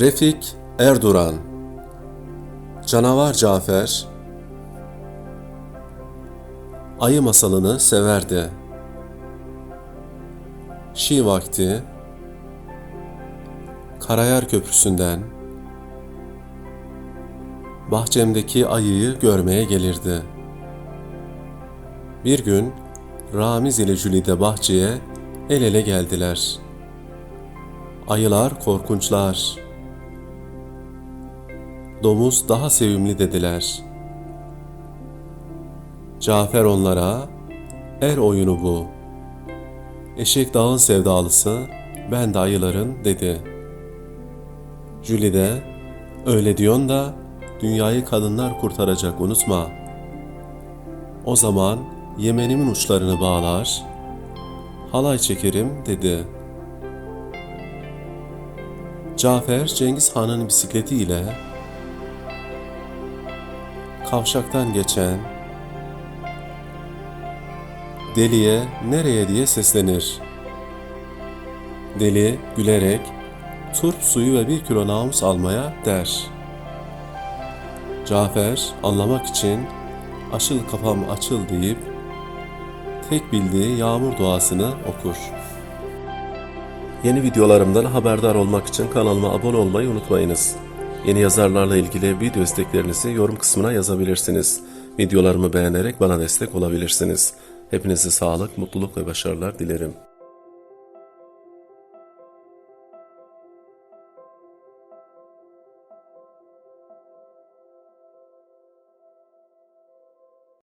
Refik Erduran Canavar Cafer Ayı masalını severdi. Şi vakti Karayar Köprüsü'nden bahçemdeki ayıyı görmeye gelirdi. Bir gün Ramiz ile Jülide bahçeye el ele geldiler. Ayılar korkunçlar. Domuz daha sevimli dediler. Cafer onlara, er oyunu bu. Eşek dağın sevdalısı, ben de ayıların dedi. Julie de, öyle diyorsun da dünyayı kadınlar kurtaracak unutma. O zaman yemenimin uçlarını bağlar, halay çekerim dedi. Cafer Cengiz Han'ın bisikletiyle kavşaktan geçen deliye nereye diye seslenir. Deli gülerek turp suyu ve bir kilo namus almaya der. Cafer anlamak için açıl kafam açıl deyip tek bildiği yağmur duasını okur. Yeni videolarımdan haberdar olmak için kanalıma abone olmayı unutmayınız. Yeni yazarlarla ilgili video isteklerinizi yorum kısmına yazabilirsiniz. Videolarımı beğenerek bana destek olabilirsiniz. Hepinize sağlık, mutluluk ve başarılar dilerim.